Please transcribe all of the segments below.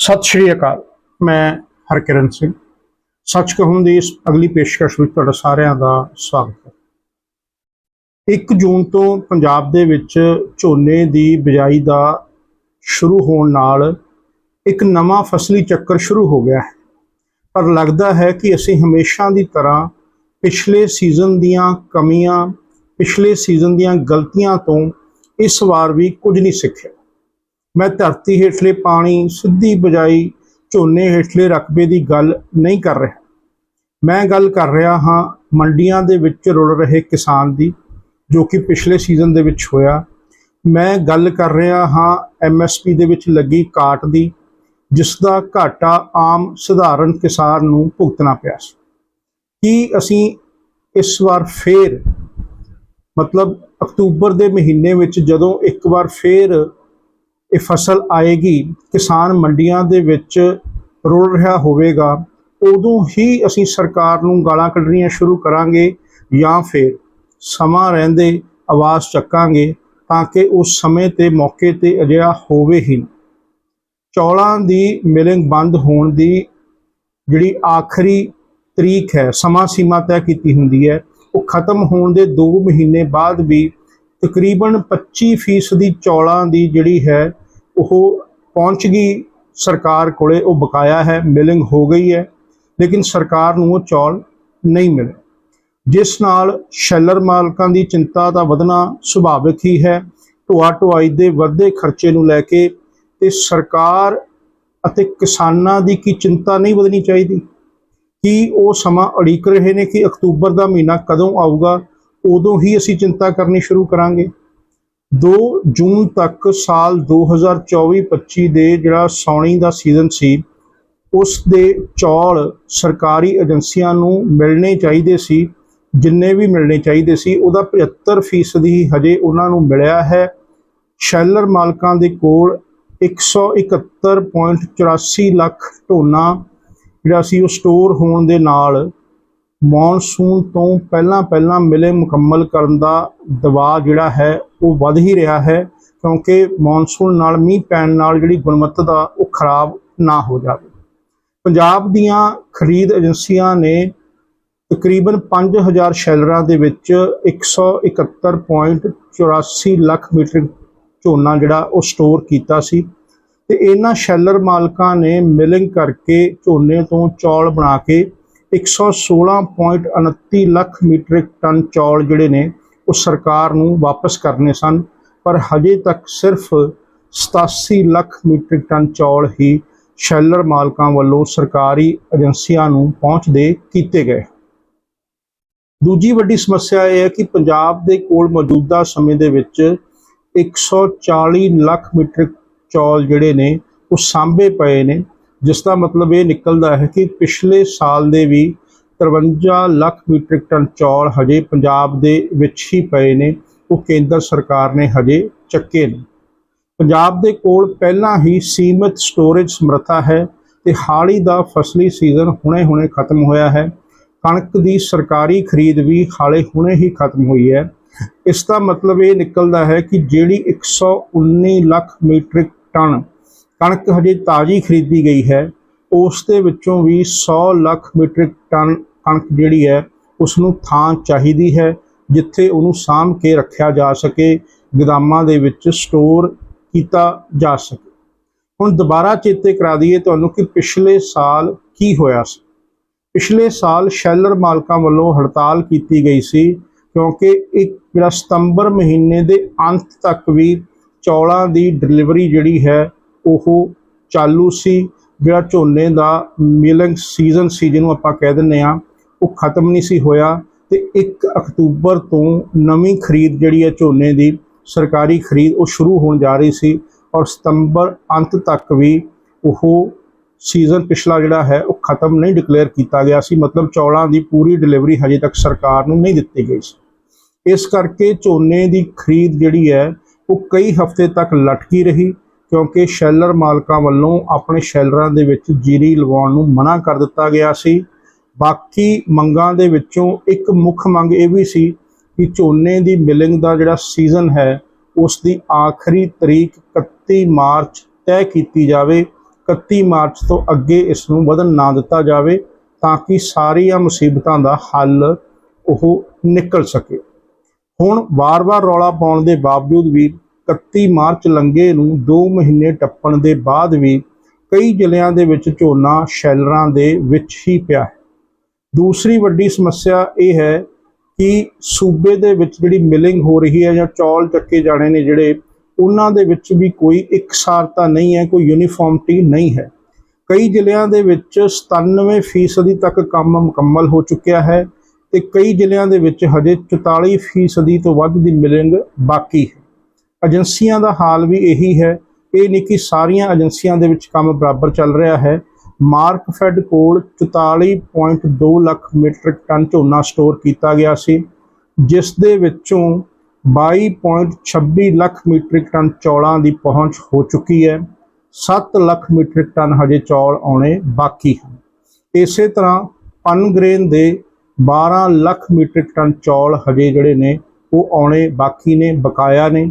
ਸਤਿ ਸ਼੍ਰੀ ਅਕਾਲ, ਮੈਂ ਹਰਕਿਰਨ ਸਿੰਘ। ਸੱਚ ਕਹੂੰ ਦੀ ਇਸ ਅਗਲੀ ਪੇਸ਼ਕਸ਼ ਵਿੱਚ ਤੁਹਾਡਾ ਸਾਰਿਆਂ ਦਾ ਸਵਾਗਤ ਹੈ। 1 ਜੂਨ ਤੋਂ ਪੰਜਾਬ ਦੇ ਵਿੱਚ ਝੋਨੇ ਦੀ ਬਿਜਾਈ ਦਾ ਸ਼ੁਰੂ ਹੋਣ ਨਾਲ ਇੱਕ ਨਵਾਂ ਫਸਲੀ ਚੱਕਰ ਸ਼ੁਰੂ ਹੋ ਗਿਆ ਹੈ। ਪਰ ਲੱਗਦਾ ਹੈ ਕਿ ਅਸੀਂ ਹਮੇਸ਼ਾ ਦੀ ਤਰ੍ਹਾਂ ਪਿਛਲੇ ਸੀਜ਼ਨ ਦੀਆਂ ਕਮੀਆਂ, ਪਿਛਲੇ ਸੀਜ਼ਨ ਦੀਆਂ ਗਲਤੀਆਂ ਤੋਂ ਇਸ ਵਾਰ ਵੀ ਕੁਝ ਨਹੀਂ ਸਿੱਖਿਆ। ਮੈਂ ਧਰਤੀ ਹੇਠਲੇ ਪਾਣੀ ਸਿੱਧੀ ਬਜਾਈ ਝੋਨੇ ਹੇਠਲੇ ਰਕਬੇ ਦੀ ਗੱਲ ਨਹੀਂ ਕਰ ਰਿਹਾ। ਮੈਂ ਗੱਲ ਕਰ ਰਿਹਾ ਹਾਂ ਮੰਡੀਆਂ ਦੇ ਵਿੱਚ ਰੁਲ ਰਹੇ ਕਿਸਾਨ ਦੀ, ਜੋ ਕਿ ਪਿਛਲੇ ਸੀਜ਼ਨ ਦੇ ਵਿੱਚ ਹੋਇਆ। ਮੈਂ ਗੱਲ ਕਰ ਰਿਹਾ ਹਾਂ ਐਮਐਸਪੀ ਦੇ ਵਿੱਚ ਲੱਗੀ ਕਾਟ ਦੀ, ਜਿਸ ਦਾ ਘਾਟਾ ਆਮ ਸਧਾਰਨ ਕਿਸਾਨ ਨੂੰ ਭੁਗਤਣਾ ਪਿਆ ਸੀ। ਕੀ ਅਸੀਂ ਇਸ ਵਾਰ ਫੇਰ, ਮਤਲਬ ਅਕਤੂਬਰ ਦੇ ਮਹੀਨੇ ਵਿੱਚ ਜਦੋਂ ਇੱਕ ਵਾਰ ਫੇਰ ਇਹ ਫਸਲ ਆਏਗੀ, ਕਿਸਾਨ ਮੰਡੀਆਂ ਦੇ ਵਿੱਚ ਰੁਲ ਰਿਹਾ ਹੋਵੇਗਾ, ਉਦੋਂ ਹੀ ਅਸੀਂ ਸਰਕਾਰ ਨੂੰ ਗਾਲਾਂ ਕੱਢਣੀਆਂ ਸ਼ੁਰੂ ਕਰਾਂਗੇ ਜਾਂ ਫਿਰ ਸਮਾਂ ਰਹਿੰਦੇ ਆਵਾਜ਼ ਚੱਕਾਂਗੇ ਤਾਂ ਕਿ ਉਸ ਸਮੇਂ ਤੇ ਮੌਕੇ ਤੇ ਅਜਿਹਾ ਹੋਵੇ ਹੀ ਚੌਲਾਂ ਦੀ ਮਿਲਿੰਗ ਬੰਦ ਹੋਣ ਦੀ ਜਿਹੜੀ ਆਖਰੀ ਤਰੀਕ ਹੈ, ਸਮਾਂ ਸੀਮਾ ਤੈਅ ਕੀਤੀ ਹੁੰਦੀ ਹੈ, ਉਹ ਖਤਮ ਹੋਣ ਦੇ 2 ਮਹੀਨੇ ਬਾਅਦ ਵੀ ਤਕਰੀਬਨ 25% ਦੀ ਚੌਲਾਂ ਦੀ ਜਿਹੜੀ ਹੈ ਉਹ ਪਹੁੰਚ ਗਈ ਸਰਕਾਰ ਕੋਲੇ, ਉਹ ਬਕਾਇਆ ਹੈ, ਮਿਲਿੰਗ ਹੋ ਗਈ ਹੈ, ਲੇਕਿਨ ਸਰਕਾਰ ਨੂੰ ਉਹ ਚੌਲ ਨਹੀਂ ਮਿਲੇ। ਜਿਸ ਨਾਲ ਸ਼ੈਲਰ ਮਾਲਕਾਂ ਦੀ ਚਿੰਤਾ ਦਾ ਵਧਣਾ ਸੁਭਾਵਿਕ ਹੀ ਹੈ। ਢੋਆ ਢੁਆਈ ਦੇ ਵੱਧਦੇ ਖਰਚੇ ਨੂੰ ਲੈ ਕੇ ਤੇ ਸਰਕਾਰ ਅਤੇ ਕਿਸਾਨਾਂ ਦੀ ਕੀ ਚਿੰਤਾ ਨਹੀਂ ਵਧਣੀ ਚਾਹੀਦੀ? ਕੀ ਉਹ ਸਮਾਂ ਅੜੀਕ ਰਹੇ ਨੇ ਕਿ ਅਕਤੂਬਰ ਦਾ ਮਹੀਨਾ ਕਦੋਂ ਆਊਗਾ? ਉਦੋਂ ਹੀ ਅਸੀਂ ਚਿੰਤਾ ਕਰਨੀ ਸ਼ੁਰੂ ਕਰਾਂਗੇ। 2 ਜੂਨ ਤੱਕ ਸਾਲ 2024-25 ਦੇ ਜਿਹੜਾ ਸੌਣੀ ਦਾ ਸੀਜ਼ਨ ਸੀ, ਉਸ ਦੇ ਚੌਲ ਸਰਕਾਰੀ ਏਜੰਸੀਆਂ ਨੂੰ ਮਿਲਣੇ ਚਾਹੀਦੇ ਸੀ, ਜਿੰਨੇ ਵੀ ਮਿਲਣੇ ਚਾਹੀਦੇ ਸੀ, ਉਹਦਾ 75% ਹੀ ਹਜੇ ਉਹਨਾਂ ਨੂੰ ਮਿਲਿਆ ਹੈ। ਸ਼ੈਲਰ ਮਾਲਕਾਂ ਦੇ ਕੋਲ 171.84 ਲੱਖ ਢੋਨਾ ਜਿਹੜਾ ਸੀ ਉਹ ਸਟੋਰ ਹੋਣ ਦੇ ਨਾਲ ਮੌਨਸੂਨ ਤੋਂ ਪਹਿਲਾਂ ਪਹਿਲਾਂ ਮਿਲੇ ਮੁਕੰਮਲ ਕਰਨ ਦਾ ਦਬਾਅ ਜਿਹੜਾ ਹੈ ਉਹ ਵੱਧ ਹੀ ਰਿਹਾ ਹੈ ਕਿਉਂਕਿ ਮੌਨਸੂਨ ਨਾਲ, ਮੀਂਹ ਪੈਣ ਨਾਲ ਜਿਹੜੀ ਗੁਣਵੱਤਾ ਉਹ ਖਰਾਬ ਨਾ ਹੋ ਜਾਵੇ। ਪੰਜਾਬ ਦੀਆਂ ਖਰੀਦ ਏਜੰਸੀਆਂ ਨੇ ਤਕਰੀਬਨ 5000 ਸ਼ੈਲਰਾਂ ਦੇ ਵਿੱਚ 171.84 ਲੱਖ ਮੀਟਰ ਝੋਨਾ ਜਿਹੜਾ ਉਹ ਸਟੋਰ ਕੀਤਾ ਸੀ ਤੇ ਇਹਨਾਂ ਸ਼ੈਲਰ ਮਾਲਕਾਂ ਨੇ ਮਿਲਿੰਗ ਕਰਕੇ ਝੋਨੇ ਤੋਂ ਚੌਲ ਬਣਾ ਕੇ 116.29 ਲੱਖ ਮੀਟ੍ਰਿਕ ਟਨ ਚੌਲ ਜਿਹੜੇ ਨੇ ਉਹ ਸਰਕਾਰ ਨੂੰ ਵਾਪਸ ਕਰਨੇ ਸਨ, ਪਰ ਹਜੇ ਤੱਕ ਸਿਰਫ 87 ਲੱਖ ਮੀਟ੍ਰਿਕ ਟਨ ਚੌਲ ਹੀ ਸ਼ੈਲਰ ਮਾਲਕਾਂ ਵੱਲੋਂ ਸਰਕਾਰੀ ਏਜੰਸੀਆਂ ਨੂੰ ਪਹੁੰਚਦੇ ਕੀਤੇ ਗਏ। ਦੂਜੀ ਵੱਡੀ ਸਮੱਸਿਆ ਇਹ ਹੈ ਕਿ ਪੰਜਾਬ ਦੇ ਕੋਲ ਮੌਜੂਦਾ ਸਮੇਂ ਦੇ ਵਿੱਚ 140 ਲੱਖ ਮੀਟ੍ਰਿਕ ਚੌਲ ਜਿਹੜੇ ਨੇ, ਉਹ ਸਾਂਭੇ ਪਏ ਨੇ, ਜਿਸ ਦਾ ਮਤਲਬ ਇਹ ਨਿਕਲਦਾ ਹੈ ਕਿ ਪਿਛਲੇ ਸਾਲ ਦੇ ਵੀ 53 ਲੱਖ ਮੀਟ੍ਰਿਕ ਟਨ ਚੌਲ ਹਜੇ ਪੰਜਾਬ ਦੇ ਵਿੱਚ ਹੀ ਪਏ ਨੇ। ਉਹ ਕੇਂਦਰ ਸਰਕਾਰ ਨੇ ਹਜੇ ਚੱਕੇ ਨੇ। ਪੰਜਾਬ ਦੇ ਕੋਲ ਪਹਿਲਾਂ ਹੀ ਸੀਮਿਤ ਸਟੋਰੇਜ ਸਮਰੱਥਾ ਹੈ ਤੇ ਹਾਲ ਹੀ ਦਾ ਫਸਲੀ ਸੀਜ਼ਨ ਹੁਣੇ-ਹੁਣੇ ਖਤਮ ਹੋਇਆ ਹੈ। ਕਣਕ ਦੀ ਸਰਕਾਰੀ ਖਰੀਦ ਵੀ ਹਾਲੇ ਹੁਣੇ ਹੀ ਖਤਮ ਹੋਈ ਹੈ। ਇਸ ਦਾ ਮਤਲਬ ਇਹ ਨਿਕਲਦਾ ਹੈ ਕਿ ਜਿਹੜੀ 119 ਲੱਖ ਮੀਟ੍ਰਿਕ ਟਨ ਕਣਕ ਹਜੇ ਤਾਜ਼ੀ ਖਰੀਦੀ ਗਈ ਹੈ, ਉਸ ਦੇ ਵਿੱਚੋਂ ਵੀ 100 ਲੱਖ ਮੀਟ੍ਰਿਕ ਟਨ ਕਣਕ ਜਿਹੜੀ ਹੈ ਉਸ ਨੂੰ ਥਾਂ ਚਾਹੀਦੀ ਹੈ, ਜਿੱਥੇ ਉਹਨੂੰ ਸਾਂਭ ਕੇ ਰੱਖਿਆ ਜਾ ਸਕੇ, ਗਦਾਮਾਂ ਦੇ ਵਿੱਚ ਸਟੋਰ ਕੀਤਾ ਜਾ ਸਕੇ। ਹੁਣ ਦੁਬਾਰਾ ਚੇਤੇ ਕਰਾ ਦਈਏ ਤੁਹਾਨੂੰ ਕਿ ਪਿਛਲੇ ਸਾਲ ਕੀ ਹੋਇਆ ਸੀ। ਪਿਛਲੇ ਸਾਲ ਸ਼ੈਲਰ ਮਾਲਕਾਂ ਵੱਲੋਂ ਹੜਤਾਲ ਕੀਤੀ ਗਈ ਸੀ, ਕਿਉਂਕਿ ਇੱਕ ਜਿਹੜਾ ਸਤੰਬਰ ਮਹੀਨੇ ਦੇ ਅੰਤ ਤੱਕ ਵੀ ਚੌਲਾਂ ਦੀ ਡਿਲੀਵਰੀ ਜਿਹੜੀ ਹੈ, ਉਹ ਚਾਲੂ ਸੀ, ਜਿਹੜਾ ਝੋਨੇ ਦਾ ਮਿਲਿੰਗ ਸੀਜ਼ਨ ਸੀ, ਜਿਹਨੂੰ ਆਪਾਂ ਕਹਿ ਦਿੰਦੇ ਆ ਉਹ ਖਤਮ ਨਹੀਂ ਸੀ ਹੋਇਆ ਤੇ 1 ਅਕਤੂਬਰ ਤੋਂ ਨਵੀਂ ਖਰੀਦ ਜਿਹੜੀ ਹੈ ਝੋਨੇ ਦੀ, ਸਰਕਾਰੀ ਖਰੀਦ ਉਹ ਸ਼ੁਰੂ ਹੋਣ ਜਾ ਰਹੀ ਸੀ ਔਰ ਸਤੰਬਰ ਅੰਤ ਤੱਕ ਵੀ ਉਹ ਸੀਜ਼ਨ ਪਿਛਲਾ ਜਿਹੜਾ ਹੈ ਉਹ ਖਤਮ ਨਹੀਂ ਡਿਕਲੇਅਰ ਕੀਤਾ ਗਿਆ ਸੀ, ਮਤਲਬ ਚੌਲਾਂ ਦੀ ਪੂਰੀ ਡਿਲੀਵਰੀ ਹਜੇ ਤੱਕ ਸਰਕਾਰ ਨੂੰ ਨਹੀਂ ਦਿੱਤੀ ਗਈ ਸੀ। ਇਸ ਕਰਕੇ ਝੋਨੇ ਦੀ ਖਰੀਦ ਜਿਹੜੀ ਹੈ ਉਹ ਕਈ ਹਫ਼ਤੇ ਤੱਕ ਲਟਕੀ ਰਹੀ ਕਿਉਂਕਿ ਸ਼ੈਲਰ ਮਾਲਕਾਂ ਵੱਲੋਂ ਆਪਣੇ ਸ਼ੈਲਰਾਂ ਦੇ ਵਿੱਚ ਜੀਰੀ ਲਗਾਉਣ ਨੂੰ ਮਨਾ ਕਰ ਦਿੱਤਾ ਗਿਆ ਸੀ। ਬਾਕੀ ਮੰਗਾਂ ਦੇ ਵਿੱਚੋਂ ਇੱਕ ਮੁੱਖ ਮੰਗ ਇਹ ਵੀ ਸੀ ਕਿ ਝੋਨੇ ਦੀ ਮਿਲਿੰਗ ਦਾ ਜਿਹੜਾ ਸੀਜ਼ਨ ਹੈ, ਉਸ ਦੀ ਆਖਰੀ ਤਰੀਕ 31 ਮਾਰਚ ਤੈਅ ਕੀਤੀ ਜਾਵੇ। 31 ਮਾਰਚ ਤੋਂ ਅੱਗੇ ਇਸ ਨੂੰ ਵਧਣ ਨਾ ਦਿੱਤਾ ਜਾਵੇ ਤਾਂ ਕਿ ਸਾਰੀਆਂ ਮੁਸੀਬਤਾਂ ਦਾ ਹੱਲ ਉਹ ਨਿਕਲ ਸਕੇ। ਹੁਣ ਵਾਰ-ਵਾਰ ਰੌਲਾ ਪਾਉਣ ਦੇ ਬਾਵਜੂਦ ਵੀ 31 ਮਾਰਚ ਲੰਘੇ ਨੂੰ 2 ਮਹੀਨੇ ਟੱਪਣ ਦੇ ਬਾਅਦ ਵੀ ਕਈ ਜ਼ਿਲ੍ਹਿਆਂ ਦੇ ਵਿੱਚ ਝੋਨਾ ਸ਼ੈਲਰਾਂ ਦੇ ਵਿੱਚ ਹੀ ਪਿਆ ਹੈ। ਦੂਸਰੀ ਵੱਡੀ ਸਮੱਸਿਆ ਇਹ ਹੈ ਕਿ ਸੂਬੇ ਦੇ ਵਿੱਚ ਜਿਹੜੀ ਮਿਲਿੰਗ ਹੋ ਰਹੀ ਹੈ ਜਾਂ ਚੌਲ ਚੱਕੇ ਜਾਣੇ ਨੇ ਜਿਹੜੇ, ਉਹਨਾਂ ਦੇ ਵਿੱਚ ਵੀ ਕੋਈ ਇਕਸਾਰਤਾ ਨਹੀਂ ਹੈ, ਕੋਈ ਯੂਨੀਫਾਰਮਟੀ ਨਹੀਂ ਹੈ। ਕਈ ਜ਼ਿਲ੍ਹਿਆਂ ਦੇ ਵਿੱਚ 97% ਤੱਕ ਕੰਮ ਮੁਕੰਮਲ ਹੋ ਚੁੱਕਿਆ ਹੈ ਤੇ ਕਈ ਜ਼ਿਲ੍ਹਿਆਂ ਦੇ ਵਿੱਚ ਹਜੇ 44% ਤੋਂ ਵੱਧ ਦੀ ਮਿਲਿੰਗ ਬਾਕੀ ਹੈ। ਏਜੰਸੀਆਂ ਦਾ ਹਾਲ ਵੀ ਇਹੀ ਹੈ, ਇਹ ਨਹੀਂ ਕਿ ਸਾਰੀਆਂ ਏਜੰਸੀਆਂ ਦੇ ਵਿੱਚ ਕੰਮ ਬਰਾਬਰ ਚੱਲ ਰਿਹਾ ਹੈ ਮਾਰਕਫੈਡ ਕੋਲ 44.2 ਲੱਖ ਮੀਟ੍ਰਿਕ ਟਨ ਝੋਨਾ ਸਟੋਰ ਕੀਤਾ ਗਿਆ ਸੀ, ਜਿਸ ਦੇ ਵਿੱਚੋਂ 22.26 ਲੱਖ ਮੀਟ੍ਰਿਕ ਟਨ ਚੌਲਾਂ ਦੀ ਪਹੁੰਚ ਹੋ ਚੁੱਕੀ ਹੈ। 7 ਲੱਖ ਮੀਟ੍ਰਿਕ ਟਨ ਹਜੇ ਚੌਲ ਆਉਣੇ ਬਾਕੀ ਹਨ। ਇਸੇ ਤਰ੍ਹਾਂ ਪਨਗ੍ਰੇਨ ਦੇ 12 ਲੱਖ ਮੀਟ੍ਰਿਕ ਟਨ ਚੌਲ ਹਜੇ ਜਿਹੜੇ ਨੇ, ਉਹ ਆਉਣੇ ਬਾਕੀ ਨੇ, ਬਕਾਇਆ ਨੇ।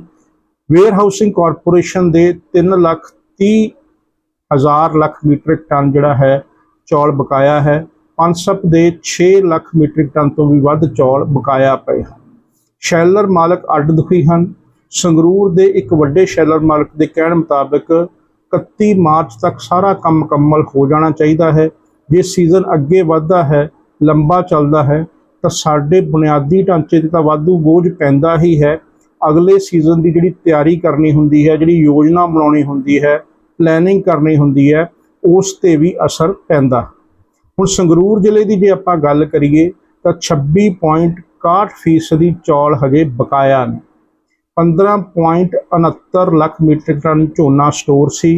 ਵੇਅਰ ਹਾਊਸਿੰਗ ਕਾਰਪੋਰੇਸ਼ਨ ਦੇ 3 ਲੱਖ 30 ਹਜ਼ਾਰ ਲੱਖ ਮੀਟ੍ਰਿਕ ਟਨ ਜਿਹੜਾ ਹੈ ਚੌਲ ਬਕਾਇਆ ਹੈ। ਪਨਸਪ ਦੇ 6 ਲੱਖ ਮੀਟ੍ਰਿਕ ਟਨ ਤੋਂ ਵੀ ਵੱਧ ਚੌਲ ਬਕਾਇਆ ਪਏ ਹਨ। ਸ਼ੈਲਰ ਮਾਲਕ ਅੱਡ ਦੁਖੀ ਹਨ। ਸੰਗਰੂਰ ਦੇ ਇੱਕ ਵੱਡੇ ਸ਼ੈਲਰ ਮਾਲਕ ਦੇ ਕਹਿਣ ਮੁਤਾਬਕ 31 ਮਾਰਚ ਤੱਕ ਸਾਰਾ ਕੰਮ ਮੁਕੰਮਲ ਹੋ ਜਾਣਾ ਚਾਹੀਦਾ ਹੈ। ਜੇ ਸੀਜ਼ਨ ਅੱਗੇ ਵੱਧਦਾ ਹੈ, ਲੰਬਾ ਚੱਲਦਾ ਹੈ, ਤਾਂ ਸਾਡੇ ਬੁਨਿਆਦੀ ਢਾਂਚੇ ਤੇ ਤਾਂ ਵਾਧੂ ਬੋਝ ਪੈਂਦਾ ਹੀ ਹੈ। ਅਗਲੇ ਸੀਜ਼ਨ ਦੀ ਜਿਹੜੀ ਤਿਆਰੀ ਕਰਨੀ ਹੁੰਦੀ ਹੈ, ਜਿਹੜੀ ਯੋਜਨਾ ਬਣਾਉਣੀ ਹੁੰਦੀ ਹੈ ਪਲੈਨਿੰਗ ਕਰਨੀ ਹੁੰਦੀ ਹੈ, ਉਸ ਤੇ ਵੀ ਅਸਰ ਪੈਂਦਾ। ਹੁਣ ਸੰਗਰੂਰ ਜ਼ਿਲ੍ਹੇ ਦੀ ਜੇ ਆਪਾਂ ਗੱਲ ਕਰੀਏ, ਤਾਂ 26.61 ਫੀਸਦੀ ਚੌਲ ਹਜੇ ਬਕਾਇਆ ਨੇ। 15.69 ਲੱਖ ਮੀਟ੍ਰਿਕ ਟਨ ਝੋਨਾ ਸਟੋਰ ਸੀ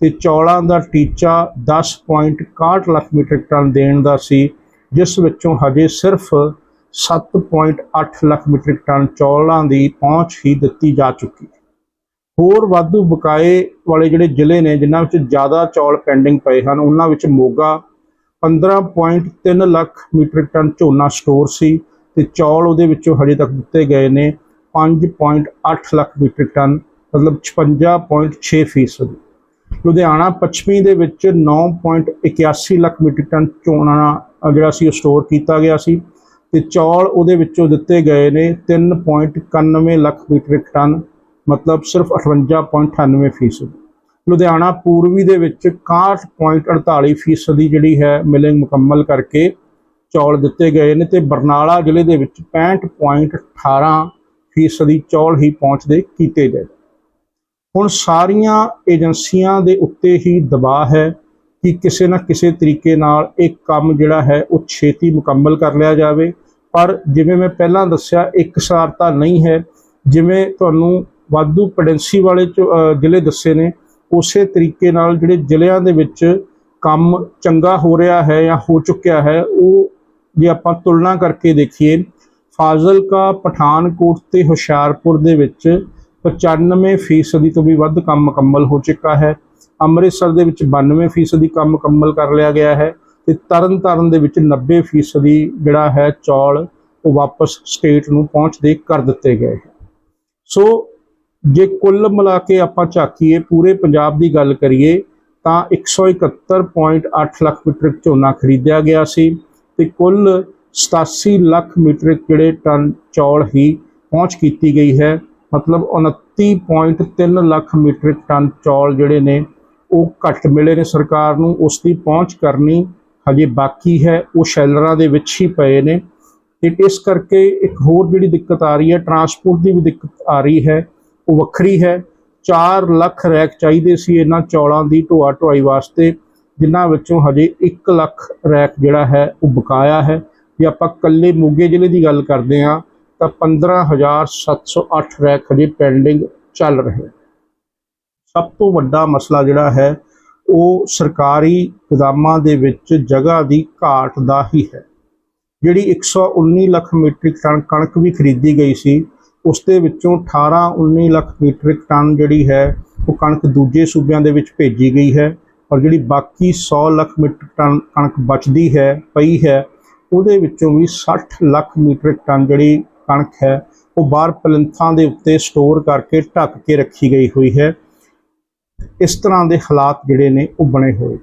ਤੇ ਚੌਲਾਂ ਦਾ ਟੀਚਾ 10.61 ਲੱਖ ਮੀਟ੍ਰਿਕ ਟਨ ਦੇਣ ਦਾ ਸੀ, ਜਿਸ ਵਿੱਚੋਂ ਹਜੇ ਸਿਰਫ 7.8 ਲੱਖ ਮੀਟ੍ਰਿਕ ਟਨ ਚੌਲਾਂ ਦੀ ਪਹੁੰਚ ਹੀ ਦਿੱਤੀ ਜਾ ਚੁੱਕੀ। ਹੋਰ ਵਾਧੂ ਬਕਾਏ ਵਾਲੇ ਜਿਹੜੇ ਜ਼ਿਲ੍ਹੇ ਨੇ, ਜਿਨ੍ਹਾਂ ਵਿੱਚ ਜ਼ਿਆਦਾ ਚੌਲ ਪੈਂਡਿੰਗ ਪਏ ਹਨ, ਉਹਨਾਂ ਵਿੱਚ ਮੋਗਾ 15.3 ਲੱਖ ਮੀਟ੍ਰਿਕ ਟਨ ਝੋਨਾ ਸਟੋਰ ਸੀ ਤੇ ਚੌਲ ਉਹਦੇ ਵਿੱਚੋਂ ਹਜੇ ਤੱਕ ਦਿੱਤੇ ਗਏ ਨੇ 5.8 ਲੱਖ ਮੀਟ੍ਰਿਕ ਟਨ, ਮਤਲਬ 56.6 ਫੀਸਦ। ਲੁਧਿਆਣਾ ਪੱਛਮੀ ਦੇ ਵਿੱਚ 9.81 ਲੱਖ ਮੀਟ੍ਰਿਕ ਟਨ ਝੋਨਾ ਜਿਹੜਾ ਸੀ ਉਹ ਸਟੋਰ ਕੀਤਾ ਗਿਆ ਸੀ ਤੇ ਚੌਲ ਉਹਦੇ ਵਿੱਚੋਂ ਦਿੱਤੇ ਗਏ ਨੇ 3.91 ਲੱਖ ਮੀਟ੍ਰਿਕ ਟਨ। ਮਤਲਬ ਸਿਰਫ 58.98 ਫੀਸਦ। ਲੁਧਿਆਣਾ ਪੂਰਬੀ ਦੇ ਵਿੱਚ 61.48 ਫੀਸਦ ਦੀ ਜਿਹੜੀ ਹੈ ਮਿਲਿੰਗ ਮੁਕੰਮਲ ਕਰਕੇ ਚੌਲ ਦਿੱਤੇ ਗਏ ਨੇ ਤੇ ਬਰਨਾਲਾ ਜ਼ਿਲ੍ਹੇ ਦੇ ਵਿੱਚ 65.18 ਫੀਸਦੀ ਚੌਲ ਹੀ ਪਹੁੰਚਦੇ ਕੀਤੇ ਗਏ। ਹੁਣ ਸਾਰੀਆਂ ਏਜੰਸੀਆਂ ਦੇ ਉੱਤੇ ਹੀ ਦਬਾਅ ਹੈ ਕਿ ਕਿਸੇ ਨਾ ਕਿਸੇ ਤਰੀਕੇ ਨਾਲ ਇਹ ਕੰਮ ਜਿਹੜਾ ਹੈ ਉਹ ਛੇਤੀ ਮੁਕੰਮਲ ਕਰ ਲਿਆ ਜਾਵੇ। ਪਰ ਜਿਵੇਂ ਮੈਂ ਪਹਿਲਾਂ ਦੱਸਿਆ ਇਕਸਾਰਤਾ ਨਹੀਂ ਹੈ। ਜਿਵੇਂ ਤੁਹਾਨੂੰ ਵਾਧੂ ਪੋਟੈਂਸੀ ਵਾਲੇ ਚ- ਜ਼ਿਲ੍ਹੇ ਦੱਸੇ ਨੇ। ਉਸੇ ਤਰੀਕੇ ਨਾਲ ਜਿਹੜੇ ਜ਼ਿਲ੍ਹਿਆਂ ਦੇ ਵਿੱਚ ਕੰਮ ਚੰਗਾ ਹੋ ਰਿਹਾ ਹੈ ਜਾਂ ਹੋ ਚੁੱਕਿਆ ਹੈ, ਉਹ ਜੇ ਆਪਾਂ ਤੁਲਨਾ ਕਰਕੇ ਦੇਖੀਏ, ਫਾਜ਼ਿਲਕਾ, ਪਠਾਨਕੋਟ ਤੇ ਹੁਸ਼ਿਆਰਪੁਰ ਦੇ ਵਿੱਚ 95% ਫੀਸਦੀ ਤੋਂ ਵੀ ਵੱਧ ਕੰਮ ਮੁਕੰਮਲ ਹੋ ਚੁੱਕਾ ਹੈ। ਅੰਮ੍ਰਿਤਸਰ ਦੇ ਵਿੱਚ 92% ਫੀਸਦੀ ਕੰਮ ਮੁਕੰਮਲ ਕਰ ਲਿਆ ਗਿਆ ਹੈ ਤੇ ਤਰਨਤਾਰਨ ਦੇ ਵਿੱਚ 90% ਫੀਸਦੀ ਜਿਹੜਾ ਹੈ ਚੌਲ ਉਹ ਵਾਪਸ ਸਟੇਟ ਨੂੰ ਪਹੁੰਚਦੇ ਕਰ ਦਿੱਤੇ ਗਏ ਸੋ ਜੇ ਕੁੱਲ ਮਿਲਾ ਕੇ ਆਪਾਂ ਝਾਕੀਏ, ਪੂਰੇ ਪੰਜਾਬ ਦੀ ਗੱਲ ਕਰੀਏ, ਤਾਂ 171.8 ਲੱਖ ਮੀਟ੍ਰਿਕ ਝੋਨਾ ਖਰੀਦਿਆ ਗਿਆ ਸੀ ਤੇ ਕੁੱਲ 87 ਲੱਖ ਮੀਟ੍ਰਿਕ ਜਿਹੜੇ ਟਨ ਚੌਲ ਹੀ ਪਹੁੰਚ ਕੀਤੀ ਗਈ ਹੈ। ਮਤਲਬ 29.3 ਲੱਖ ਮੀਟ੍ਰਿਕ ਟਨ ਚੌਲ ਜਿਹੜੇ ਨੇ, ਉਹ ਘੱਟ ਮਿਲੇ ਨੇ ਸਰਕਾਰ ਨੂੰ, ਉਸ ਦੀ ਪਹੁੰਚ ਕਰਨੀ ਹਜੇ ਬਾਕੀ ਹੈ, ਉਹ ਸ਼ੈਲਰਾਂ ਦੇ ਵਿੱਚ ਹੀ ਪਏ ਨੇ। ਤੇ ਇਸ ਕਰਕੇ ਇੱਕ ਹੋਰ ਜਿਹੜੀ ਦਿੱਕਤ ਆ ਰਹੀ ਹੈ, ਟਰਾਂਸਪੋਰਟ ਦੀ ਵੀ ਦਿੱਕਤ ਆ ਰਹੀ ਹੈ ਉਹ ਵੱਖਰੀ ਹੈ। 4 ਲੱਖ ਰੈਕ ਚਾਹੀਦੇ ਸੀ ਇਹਨਾਂ ਚੌਲਾਂ ਦੀ ਢੋਆ ਢੁਆਈ ਵਾਸਤੇ, ਜਿਨ੍ਹਾਂ ਵਿੱਚੋਂ ਹਜੇ 1 ਲੱਖ ਰੈਕ ਜਿਹੜਾ ਹੈ ਉਹ ਬਕਾਇਆ ਹੈ। ਜੇ ਆਪਾਂ ਕੱਲੇ ਮੋਗੇ ਜ਼ਿਲ੍ਹੇ ਦੀ ਗੱਲ ਕਰਦੇ ਹਾਂ, ਤਾਂ 15708 ਰੈਕ ਹਜੇ ਪੈਂਡਿੰਗ ਚੱਲ ਰਹੇ ਸਭ ਤੋਂ ਵੱਡਾ ਮਸਲਾ ਜਿਹੜਾ ਹੈ, ਉਹ ਸਰਕਾਰੀ ਗੋਦਾਮਾਂ ਦੇ ਵਿੱਚ ਜਗ੍ਹਾ ਦੀ ਘਾਟ ਦਾ ਹੀ ਹੈ। ਜਿਹੜੀ 119 ਲੱਖ ਮੀਟ੍ਰਿਕ ਟਨ ਕਣਕ ਵੀ ਖਰੀਦੀ ਗਈ ਸੀ ਉਸ ਦੇ ਵਿੱਚੋਂ 18 19 ਲੱਖ ਮੀਟ੍ਰਿਕ ਟਨ ਜਿਹੜੀ ਹੈ, ਉਹ ਕਣਕ ਦੂਜੇ ਸੂਬਿਆਂ ਦੇ ਵਿੱਚ ਭੇਜੀ ਗਈ ਹੈ ਔਰ ਜਿਹੜੀ ਬਾਕੀ 100 ਲੱਖ ਮੀਟ੍ਰਿਕ ਟਨ ਕਣਕ ਬਚਦੀ ਹੈ, ਪਈ ਹੈ, ਉਹਦੇ ਵਿੱਚੋਂ ਵੀ 60 ਲੱਖ ਮੀਟ੍ਰਿਕ ਟਨ ਜਿਹੜੀ ਕਣਕ ਹੈ, ਉਹ ਬਾਹਰ ਪਲਿੰਥਾਂ ਦੇ ਉੱਤੇ ਸਟੋਰ ਕਰਕੇ ਢੱਕ ਕੇ ਰੱਖੀ ਗਈ ਹੋਈ ਹੈ। ਇਸ ਤਰ੍ਹਾਂ ਦੇ ਹਾਲਾਤ ਜਿਹੜੇ ਨੇ, ਉਹ ਬਣੇ ਹੋਏ।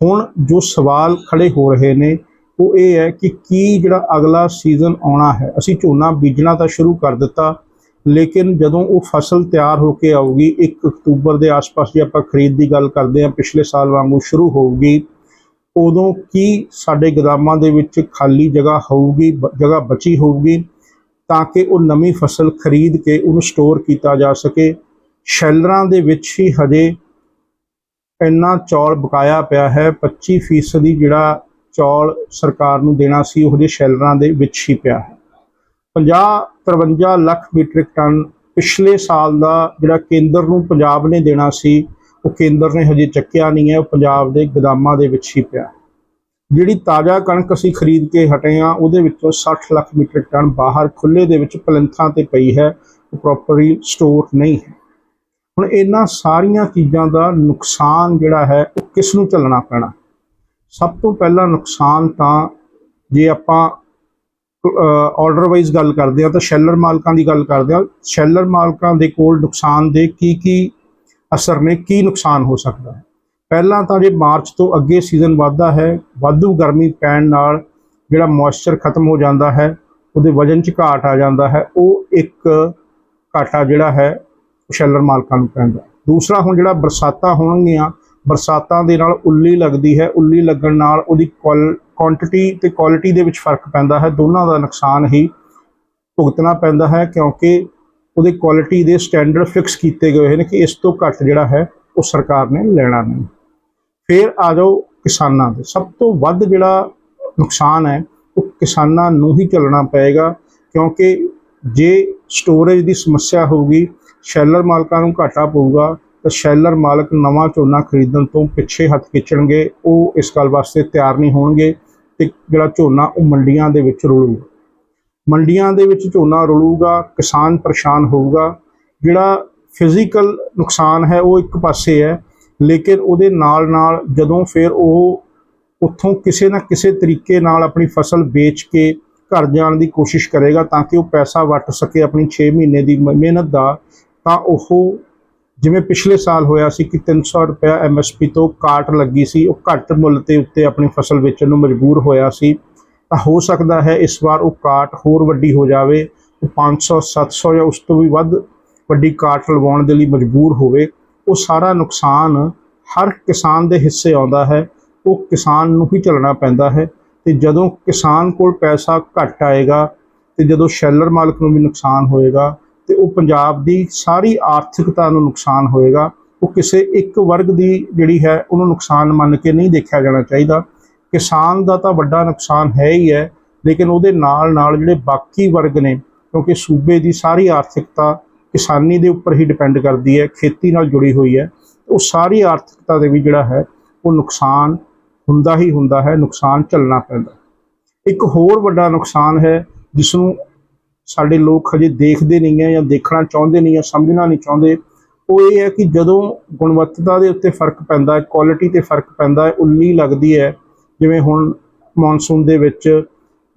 ਹੁਣ ਜੋ ਸਵਾਲ ਖੜੇ ਹੋ ਰਹੇ ਨੇ ਉਹ ਇਹ ਹੈ ਕਿ ਕੀ ਜਿਹੜਾ ਅਗਲਾ ਸੀਜ਼ਨ ਆਉਣਾ ਹੈ। ਅਸੀਂ ਝੋਨਾ ਬੀਜਣਾ ਤਾਂ ਸ਼ੁਰੂ ਕਰ ਦਿੱਤਾ, ਲੇਕਿਨ ਜਦੋਂ ਉਹ ਫਸਲ ਤਿਆਰ ਹੋ ਕੇ ਆਊਗੀ 1 ਅਕਤੂਬਰ ਦੇ ਆਸ-ਪਾਸ ਜੇ ਆਪਾਂ ਖਰੀਦ ਦੀ ਗੱਲ ਕਰਦੇ ਹਾਂ, ਪਿਛਲੇ ਸਾਲ ਵਾਂਗੂ ਸ਼ੁਰੂ ਹੋਊਗੀ, ਉਦੋਂ ਕੀ ਸਾਡੇ ਗੋਦਾਮਾਂ ਦੇ ਵਿੱਚ ਖਾਲੀ ਜਗ੍ਹਾ ਹੋਊਗੀ, ਬ- ਜਗ੍ਹਾ ਬਚੀ ਹੋਊਗੀ, ਤਾਂ ਕਿ ਉਹ ਨਵੀਂ ਫਸਲ ਖਰੀਦ ਕੇ ਉਹਨੂੰ ਸਟੋਰ ਕੀਤਾ ਜਾ ਸਕੇ। ਸ਼ੈਲਰਾਂ ਦੇ ਵਿੱਚ ਹੀ ਹਜੇ ਇੰਨਾ ਚੌਲ ਬਕਾਇਆ ਪਿਆ ਹੈ 25% ਫੀਸਦੀ ਜਿਹੜਾ ਚੌਲ ਸਰਕਾਰ ਨੂੰ ਦੇਣਾ ਸੀ, ਉਹ ਜੇ ਸ਼ੈਲਰਾਂ ਦੇ ਵਿੱਚ ਹੀ ਪਿਆ ਹੈ। 50 53 ਲੱਖ ਮੀਟ੍ਰਿਕ ਟਨ ਪਿਛਲੇ ਸਾਲ ਦਾ ਜਿਹੜਾ ਕੇਂਦਰ ਨੂੰ ਪੰਜਾਬ ਨੇ ਦੇਣਾ ਸੀ, ਉਹ ਕੇਂਦਰ ਨੇ ਹਜੇ ਚੱਕਿਆ ਨਹੀਂ ਹੈ, ਉਹ ਪੰਜਾਬ ਦੇ ਗੋਦਾਮਾਂ ਦੇ ਵਿੱਚ ਹੀ ਪਿਆ ਜਿਹੜੀ ਤਾਜ਼ਾ ਕਣਕ ਅਸੀਂ ਖਰੀਦ ਕੇ ਹਟੇ ਆ ਉਹਦੇ ਵਿੱਚੋਂ 60 ਲੱਖ ਮੀਟ੍ਰਿਕ ਟਨ ਬਾਹਰ ਖੁੱਲੇ ਦੇ ਵਿੱਚ ਪਲੰਥਾਂ ਤੇ ਪਈ ਹੈ, ਉਹ ਪ੍ਰੋਪਰਲੀ ਸਟੋਰ ਨਹੀਂ ਹੈ। ਹੁਣ ਇਹਨਾਂ ਸਾਰੀਆਂ ਚੀਜ਼ਾਂ ਦਾ ਨੁਕਸਾਨ ਜਿਹੜਾ ਹੈ, ਉਹ ਕਿਸ ਨੂੰ ਝੱਲਣਾ ਪੈਣਾ? ਸਭ ਤੋਂ ਪਹਿਲਾ ਨੁਕਸਾਨ ਤਾਂ ਜੇ ਆਪਾਂ ਆਰਡਰ ਵਾਈਜ਼ ਗੱਲ ਕਰਦੇ ਆ ਤਾਂ ਸ਼ੈਲਰ ਮਾਲਕਾਂ ਦੀ ਗੱਲ ਕਰਦੇ ਆ ਸ਼ੈਲਰ ਮਾਲਕਾਂ ਦੇ ਕੋਲ ਨੁਕਸਾਨ ਦੇ ਕੀ ਕੀ ਅਸਰ ਨੇ, ਕੀ ਨੁਕਸਾਨ ਹੋ ਸਕਦਾ ਹੈ? ਪਹਿਲਾਂ ਤਾਂ ਜੇ ਮਾਰਚ ਤੋਂ ਅੱਗੇ ਸੀਜ਼ਨ ਵੱਧਦਾ ਹੈ, ਵਾਧੂ ਗਰਮੀ ਪੈਣ ਨਾਲ ਜਿਹੜਾ ਮੋਇਸਚਰ ਖਤਮ ਹੋ ਜਾਂਦਾ ਹੈ, ਉਹਦੇ ਵਜਨ 'ਚ ਘਾਟ ਆ ਜਾਂਦਾ ਹੈ, ਉਹ ਇੱਕ ਘਾਟਾ ਜਿਹੜਾ ਹੈ ਉਹ ਸ਼ੈਲਰ ਮਾਲਕਾਂ ਨੂੰ ਪੈਂਦਾ ਦੂਸਰਾ ਹੁਣ ਜਿਹੜਾ ਬਰਸਾਤਾਂ ਹੋਣਗੀਆਂ ਬਰਸਾਤਾਂ ਦੇ ਨਾਲ ਉੱਲੀ ਲੱਗਦੀ ਹੈ, ਉੱਲੀ ਲੱਗਣ ਨਾਲ ਉਹਦੀ ਕੁਆਂਟੀਟੀ ਤੇ ਕੁਆਲਿਟੀ ਦੇ ਵਿੱਚ ਫ਼ਰਕ ਪੈਂਦਾ ਹੈ, ਦੋਨਾਂ ਦਾ ਨੁਕਸਾਨ ਹੀ ਭੁਗਤਣਾ ਪੈਂਦਾ ਹੈ ਕਿਉਂਕਿ ਉਹਦੇ ਕੁਆਲਿਟੀ ਦੇ ਸਟੈਂਡਰਡ ਫਿਕਸ ਕੀਤੇ ਗਏ ਹੋਏ ਨੇ ਕਿ ਇਸ ਤੋਂ ਘੱਟ ਜਿਹੜਾ ਹੈ ਉਹ ਸਰਕਾਰ ਨੇ ਲੈਣਾ ਨਹੀਂ। ਫਿਰ ਆ ਜਾਓ ਕਿਸਾਨਾਂ ਦੇ ਸਭ ਤੋਂ ਵੱਧ ਜਿਹੜਾ ਨੁਕਸਾਨ ਹੈ, ਉਹ ਕਿਸਾਨਾਂ ਨੂੰ ਹੀ ਝੱਲਣਾ ਪਏਗਾ ਕਿਉਂਕਿ ਜੇ ਸਟੋਰੇਜ ਦੀ ਸਮੱਸਿਆ ਹੋਊਗੀ, ਸ਼ੈਲਰ ਮਾਲਕਾਂ ਨੂੰ ਘਾਟਾ ਪਊਗਾ ਤਾਂ ਸ਼ੈਲਰ ਮਾਲਕ ਨਵਾਂ ਝੋਨਾ ਖਰੀਦਣ ਤੋਂ ਪਿੱਛੇ ਹੱਥ ਖਿੱਚਣਗੇ, ਉਹ ਇਸ ਗੱਲ ਵਾਸਤੇ ਤਿਆਰ ਨਹੀਂ ਹੋਣਗੇ ਤੇ ਜਿਹੜਾ ਝੋਨਾ ਉਹ ਮੰਡੀਆਂ ਦੇ ਵਿੱਚ ਰੁਲੂਗਾ। ਮੰਡੀਆਂ ਦੇ ਵਿੱਚ ਝੋਨਾ ਰੁਲੂਗਾ, ਕਿਸਾਨ ਪਰੇਸ਼ਾਨ ਹੋਊਗਾ। ਜਿਹੜਾ ਫਿਜ਼ੀਕਲ ਨੁਕਸਾਨ ਹੈ, ਉਹ ਇੱਕ ਪਾਸੇ ਹੈ, ਲੇਕਿਨ ਉਹਦੇ ਨਾਲ ਨਾਲ ਜਦੋਂ ਫਿਰ ਉਹ ਉੱਥੋਂ ਕਿਸੇ ਨਾ ਕਿਸੇ ਤਰੀਕੇ ਨਾਲ ਆਪਣੀ ਫਸਲ ਵੇਚ ਕੇ ਘਰ ਜਾਣ ਦੀ ਕੋਸ਼ਿਸ਼ ਕਰੇਗਾ ਤਾਂ ਕਿ ਉਹ ਪੈਸਾ ਵਟ ਸਕੇ ਆਪਣੀ 6 ਮਹੀਨੇ ਦੀ ਮਿਹਨਤ ਦਾ, ਤਾਂ ਉਹ ਜਿਵੇਂ ਪਿਛਲੇ ਸਾਲ ਹੋਇਆ ਸੀ ਕਿ 300 ਰੁਪਏ ਐਮਐਸਪੀ ਤੋਂ ਕਾਟ ਲੱਗੀ ਸੀ, ਉਹ ਘੱਟ ਮੁੱਲ ਤੇ ਉੱਤੇ ਆਪਣੀ ਫਸਲ ਵੇਚਣ ਨੂੰ ਮਜਬੂਰ ਹੋਇਆ ਸੀ। ਤਾਂ ਹੋ ਸਕਦਾ ਹੈ ਇਸ ਵਾਰ ਉਹ ਕਾਟ ਹੋਰ ਵੱਡੀ ਹੋ ਜਾਵੇ, ਉਹ 500 700 ਜਾਂ ਉਸ ਤੋਂ ਵੀ ਵੱਧ ਵੱਡੀ ਕਾਟ ਲਵਾਉਣ ਦੇ ਲਈ ਮਜਬੂਰ ਹੋਵੇ। ਉਹ ਸਾਰਾ ਨੁਕਸਾਨ ਹਰ ਕਿਸਾਨ ਦੇ ਹਿੱਸੇ ਆਉਂਦਾ ਹੈ, ਉਹ ਕਿਸਾਨ ਨੂੰ ਹੀ ਝੱਲਣਾ ਪੈਂਦਾ ਹੈ ਤੇ ਜਦੋਂ ਕਿਸਾਨ ਕੋਲ ਪੈਸਾ ਘੱਟ ਆਏਗਾ ਤੇ ਜਦੋਂ ਸ਼ੈਲਰ ਮਾਲਕ ਨੂੰ ਵੀ ਨੁਕਸਾਨ ਹੋਏਗਾ ਤੇ ਉਹ ਪੰਜਾਬ ਦੀ ਸਾਰੀ ਆਰਥਿਕਤਾ ਨੂੰ ਨੁਕਸਾਨ ਹੋਏਗਾ। ਉਹ ਕਿਸੇ ਇੱਕ ਵਰਗ ਦੀ ਜਿਹੜੀ ਹੈ, ਉਹਨੂੰ ਨੁਕਸਾਨ ਮੰਨ ਕੇ ਨਹੀਂ ਦੇਖਿਆ ਜਾਣਾ ਚਾਹੀਦਾ। ਕਿਸਾਨ ਦਾ ਤਾਂ ਵੱਡਾ ਨੁਕਸਾਨ ਹੈ ਹੀ ਹੈ, ਲੇਕਿਨ ਉਹਦੇ ਨਾਲ ਨਾਲ ਜਿਹੜੇ ਬਾਕੀ ਵਰਗ ਨੇ, ਕਿਉਂਕਿ ਸੂਬੇ ਦੀ ਸਾਰੀ ਆਰਥਿਕਤਾ ਕਿਸਾਨੀ ਦੇ ਉੱਪਰ ਹੀ ਡਿਪੈਂਡ ਕਰਦੀ ਹੈ, ਖੇਤੀ ਨਾਲ ਜੁੜੀ ਹੋਈ ਹੈ ਉਹ ਸਾਰੀ ਆਰਥਿਕਤਾ ਦੇ ਵੀ ਜਿਹੜਾ ਹੈ, ਉਹ ਨੁਕਸਾਨ ਹੁੰਦਾ ਹੀ ਹੁੰਦਾ ਹੈ, ਨੁਕਸਾਨ ਝੱਲਣਾ ਪੈਂਦਾ। ਇੱਕ ਹੋਰ ਵੱਡਾ ਨੁਕਸਾਨ ਹੈ ਜਿਸ ਨੂੰ ਸਾਡੇ ਲੋਕ ਹਜੇ ਦੇਖਦੇ ਨਹੀਂ ਹੈ ਜਾਂ ਦੇਖਣਾ ਚਾਹੁੰਦੇ ਨਹੀਂ ਜਾਂ ਸਮਝਣਾ ਨਹੀਂ ਚਾਹੁੰਦੇ। ਉਹ ਇਹ ਹੈ ਕਿ ਜਦੋਂ ਗੁਣਵੱਤਾ ਦੇ ਉੱਤੇ ਫ਼ਰਕ ਪੈਂਦਾ ਹੈ ਕੁਆਲਿਟੀ ਤੇ ਫ਼ਰਕ ਪੈਂਦਾ ਹੈ ਉੱਲੀ ਲੱਗਦੀ ਹੈ। ਜਿਵੇਂ ਹੁਣ ਮੌਨਸੂਨ ਦੇ ਵਿੱਚ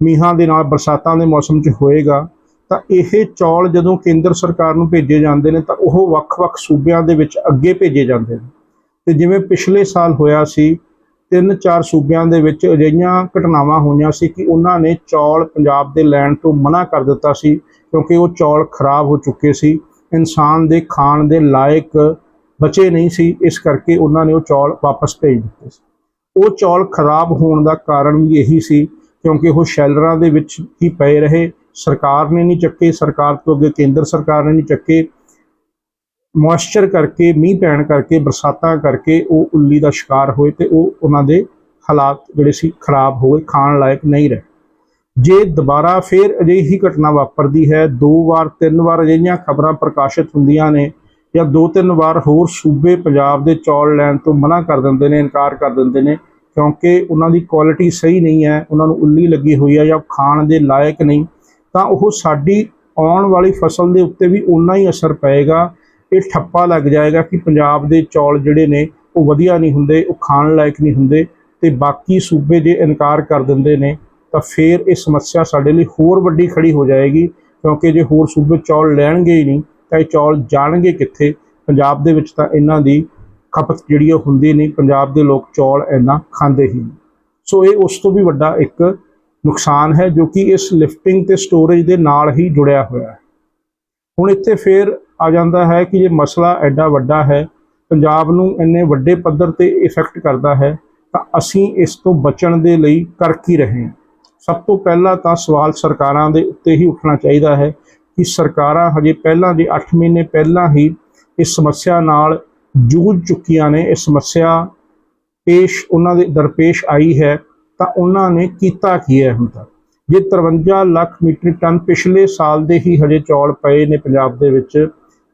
ਮੀਂਹਾਂ ਦੇ ਨਾਲ ਬਰਸਾਤਾਂ ਦੇ ਮੌਸਮ 'ਚ ਹੋਏਗਾ, ਤਾਂ ਇਹ ਚੌਲ ਜਦੋਂ ਕੇਂਦਰ ਸਰਕਾਰ ਨੂੰ ਭੇਜੇ ਜਾਂਦੇ ਨੇ, ਤਾਂ ਉਹ ਵੱਖ-ਵੱਖ ਸੂਬਿਆਂ ਦੇ ਵਿੱਚ ਅੱਗੇ ਭੇਜੇ ਜਾਂਦੇ ਨੇ। ਤੇ ਜਿਵੇਂ ਪਿਛਲੇ ਸਾਲ ਹੋਇਆ ਸੀ ਤਿੰਨ ਚਾਰ ਸੂਬਿਆਂ ਦੇ ਵਿੱਚ ਅਜਿਹੀਆਂ ਘਟਨਾਵਾਂ ਹੋਈਆਂ ਸੀ ਕਿ ਉਹਨਾਂ ਨੇ ਚੌਲ ਪੰਜਾਬ ਦੇ ਲੈਣ ਤੋਂ ਮਨਾ ਕਰ ਦਿੱਤਾ ਸੀ, ਕਿਉਂਕਿ ਉਹ ਚੌਲ ਖਰਾਬ ਹੋ ਚੁੱਕੇ ਸੀ। ਇਨਸਾਨ ਦੇ ਖਾਣ ਦੇ ਲਾਇਕ ਬਚੇ ਨਹੀਂ ਸੀ, ਇਸ ਕਰਕੇ ਉਹਨਾਂ ਨੇ ਉਹ ਚੌਲ ਵਾਪਸ ਭੇਜ ਦਿੱਤੇ ਸੀ। ਉਹ ਚੌਲ ਖਰਾਬ ਹੋਣ ਦਾ ਕਾਰਨ ਵੀ ਇਹੀ ਸੀ, ਕਿਉਂਕਿ ਉਹ ਸ਼ੈਲਰਾਂ ਦੇ ਵਿੱਚ ਹੀ ਪਏ ਰਹੇ। ਸਰਕਾਰ ਨੇ ਨਹੀਂ ਚੱਕੇ, ਸਰਕਾਰ ਤੋਂ ਅੱਗੇ ਕੇਂਦਰ ਸਰਕਾਰ ਨੇ ਨਹੀਂ ਚੱਕੇ। ਮੋਇਸਚਰ ਕਰਕੇ, ਮੀਂਹ ਪੈਣ ਕਰਕੇ, ਬਰਸਾਤਾਂ ਕਰਕੇ ਉਹ ਉੱਲੀ ਦਾ ਸ਼ਿਕਾਰ ਹੋਏ ਤੇ ਉਹ ਉਹਨਾਂ ਦੇ ਹਾਲਾਤ ਜਿਹੜੇ ਸੀ ਖਰਾਬ ਹੋ ਗਏ, ਖਾਣ ਲਾਇਕ ਨਹੀਂ ਰਹੇ। ਜੇ ਦੁਬਾਰਾ ਫੇਰ ਅਜਿਹੀ ਘਟਨਾ ਵਾਪਰਦੀ ਹੈ, ਦੋ ਵਾਰ, ਤਿੰਨ ਵਾਰ ਅਜਿਹੀਆਂ ਖਬਰਾਂ ਪ੍ਰਕਾਸ਼ਿਤ ਹੁੰਦੀਆਂ ਨੇ ਜਾਂ ਦੋ ਤਿੰਨ ਵਾਰ ਹੋਰ ਸੂਬੇ ਪੰਜਾਬ ਦੇ ਚੌਲ ਲੈਣ ਤੋਂ ਮਨਾ ਕਰ ਦਿੰਦੇ ਨੇ, ਇਨਕਾਰ ਕਰ ਦਿੰਦੇ ਨੇ, ਕਿਉਂਕਿ ਉਹਨਾਂ ਦੀ ਕੁਆਲਿਟੀ ਸਹੀ ਨਹੀਂ ਹੈ, ਉਹਨਾਂ ਨੂੰ ਉੱਲੀ ਲੱਗੀ ਹੋਈ ਹੈ ਜਾਂ ਖਾਣ ਦੇ ਲਾਇਕ ਨਹੀਂ, ਤਾਂ ਉਹ ਸਾਡੀ ਆਉਣ ਵਾਲੀ ਫਸਲ ਦੇ ਉੱਤੇ ਵੀ ਉਨਾ ਹੀ ਅਸਰ ਪਏਗਾ ਇਹ ਠੱਪਾ ਲੱਗ ਜਾਏਗਾ ਕਿ ਪੰਜਾਬ ਦੇ ਚੌਲ ਜਿਹੜੇ ਨੇ ਉਹ ਵਧੀਆ ਨਹੀਂ ਹੁੰਦੇ, ਉਹ ਖਾਣ ਲਾਇਕ ਨਹੀਂ ਹੁੰਦੇ ਤੇ ਬਾਕੀ ਸੂਬੇ ਜੇ ਇਨਕਾਰ ਕਰ ਦਿੰਦੇ ਨੇ ਤਾਂ ਫਿਰ ਇਹ ਸਮੱਸਿਆ ਸਾਡੇ ਲਈ ਹੋਰ ਵੱਡੀ ਖੜੀ ਹੋ ਜਾਏਗੀ ਕਿਉਂਕਿ ਜੇ ਹੋਰ ਸੂਬੇ ਚੌਲ ਲੈਣਗੇ ਹੀ ਨਹੀਂ ਤਾਂ ਇਹ ਚੌਲ ਜਾਣਗੇ ਕਿੱਥੇ? ਪੰਜਾਬ ਦੇ ਵਿੱਚ ਤਾਂ ਇਹਨਾਂ ਦੀ ਖਪਤ ਜਿਹੜੀ ਉਹ ਹੁੰਦੀ ਨਹੀਂ, ਪੰਜਾਬ ਦੇ ਲੋਕ ਚੌਲ ਇੰਨਾ ਖਾਂਦੇ ਹੀ ਨਹੀਂ। ਸੋ ਇਹ ਉਸ ਤੋਂ ਵੀ ਵੱਡਾ ਇੱਕ ਨੁਕਸਾਨ ਹੈ ਜੋ ਕਿ ਇਸ ਲਿਫਟਿੰਗ ਤੇ ਸਟੋਰੇਜ ਦੇ ਨਾਲ ਹੀ ਜੁੜਿਆ ਹੋਇਆ ਹੈ। ਹੁਣ ਇੱਥੇ ਫੇਰ ਆ ਜਾਂਦਾ ਹੈ ਕਿ ਇਹ ਮਸਲਾ ਐਡਾ ਵੱਡਾ ਹੈ, ਪੰਜਾਬ ਨੂੰ ਇੰਨੇ ਵੱਡੇ ਪੱਧਰ ਤੇ ਇਫੈਕਟ ਕਰਦਾ ਹੈ, ਤਾਂ ਅਸੀਂ ਇਸ ਤੋਂ ਬਚਣ ਦੇ ਲਈ ਕਰ ਕੀ ਰਹੇ ਹਾਂ। ਸਭ ਤੋਂ ਪਹਿਲਾਂ ਤਾਂ ਸਵਾਲ ਸਰਕਾਰਾਂ ਦੇ ਉੱਤੇ ਹੀ ਉੱਠਣਾ ਚਾਹੀਦਾ ਹੈ ਕਿ ਸਰਕਾਰਾਂ ਹਜੇ ਪਹਿਲਾਂ ਦੇ 8 ਮਹੀਨੇ ਪਹਿਲਾਂ ਹੀ ਇਸ ਸਮੱਸਿਆ ਨਾਲ ਜੂਝ ਚੁੱਕੀਆਂ ਨੇ ਇਹ ਸਮੱਸਿਆ ਪੇਸ਼ ਉਹਨਾਂ ਦੇ ਦਰਪੇਸ਼ ਆਈ ਹੈ, ਤਾਂ ਉਹਨਾਂ ਨੇ ਕੀਤਾ ਕੀ ਹੈ ਹੁਣ ਤੱਕ? ਜੇ 53 ਲੱਖ ਮੀਟ੍ਰਿਕ ਟਨ ਪਿਛਲੇ ਸਾਲ ਦੇ ਹੀ ਹਜੇ ਚੌਲ ਪਏ ਨੇ ਪੰਜਾਬ ਦੇ ਵਿੱਚ।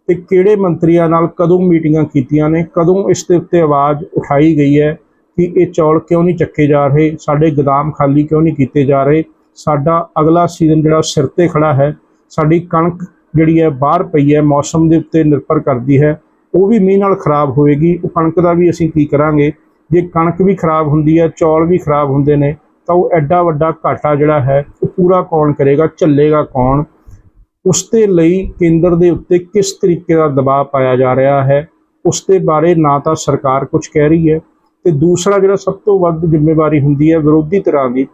ਤੇ ਕਿਹੜੇ ਮੰਤਰੀਆਂ ਨਾਲ ਕਦੋਂ ਮੀਟਿੰਗਾਂ ਕੀਤੀਆਂ ਨੇ? ਕਦੋਂ ਇਸ ਦੇ ਉੱਤੇ ਆਵਾਜ਼ ਉਠਾਈ ਗਈ ਹੈ ਕਿ ਇਹ ਚੌਲ ਕਿਉਂ ਨਹੀਂ ਚੱਕੇ ਜਾ ਰਹੇ? ਸਾਡੇ ਗੋਦਾਮ ਖਾਲੀ ਕਿਉਂ ਨਹੀਂ ਕੀਤੇ ਜਾ ਰਹੇ? ਸਾਡਾ ਅਗਲਾ ਸੀਜ਼ਨ ਜਿਹੜਾ ਸਿਰ ਤੇ ਖੜਾ ਹੈ, ਸਾਡੀ ਕਣਕ ਜਿਹੜੀ ਹੈ ਬਾਹਰ ਪਈ ਹੈ, ਮੌਸਮ ਦੇ ਉੱਤੇ ਨਿਰਭਰ ਕਰਦੀ ਹੈ, ਉਹ ਵੀ ਮੀਂਹ ਨਾਲ ਖਰਾਬ ਹੋਏਗੀ। ਉਹ ਕਣਕ ਦਾ ਵੀ ਅਸੀਂ ਕੀ ਕਰਾਂਗੇ? ਜੇ ਕਣਕ ਵੀ ਖਰਾਬ ਹੁੰਦੀ ਹੈ, ਚੌਲ ਵੀ ਖਰਾਬ ਹੁੰਦੇ ਨੇ ਤਾਂ ਉਹ ਐਡਾ ਵੱਡਾ ਘਾਟਾ ਜਿਹੜਾ ਹੈ, ਉਹ ਪੂਰਾ ਕੌਣ ਕਰੇਗਾ, ਝੱਲੇਗਾ ਕੌਣ? ਉਸ ਦੇ ਲਈ ਕੇਂਦਰ ਦੇ ਉੱਤੇ ਕਿਸ ਤਰੀਕੇ ਦਾ ਦਬਾਅ ਪਾਇਆ ਜਾ ਰਿਹਾ ਹੈ? ਉਸ ਦੇ ਬਾਰੇ ਨਾ ਤਾਂ ਸਰਕਾਰ ਕੁਝ ਕਹਿ ਰਹੀ ਹੈ ਤੇ ਦੂਸਰਾ ਜਿਹੜਾ ਸਭ ਤੋਂ ਵੱਧ ਜ਼ਿੰਮੇਵਾਰੀ ਹੁੰਦੀ ਹੈ ਵਿਰੋਧੀ ਧਿਰਾਂ ਦੀ,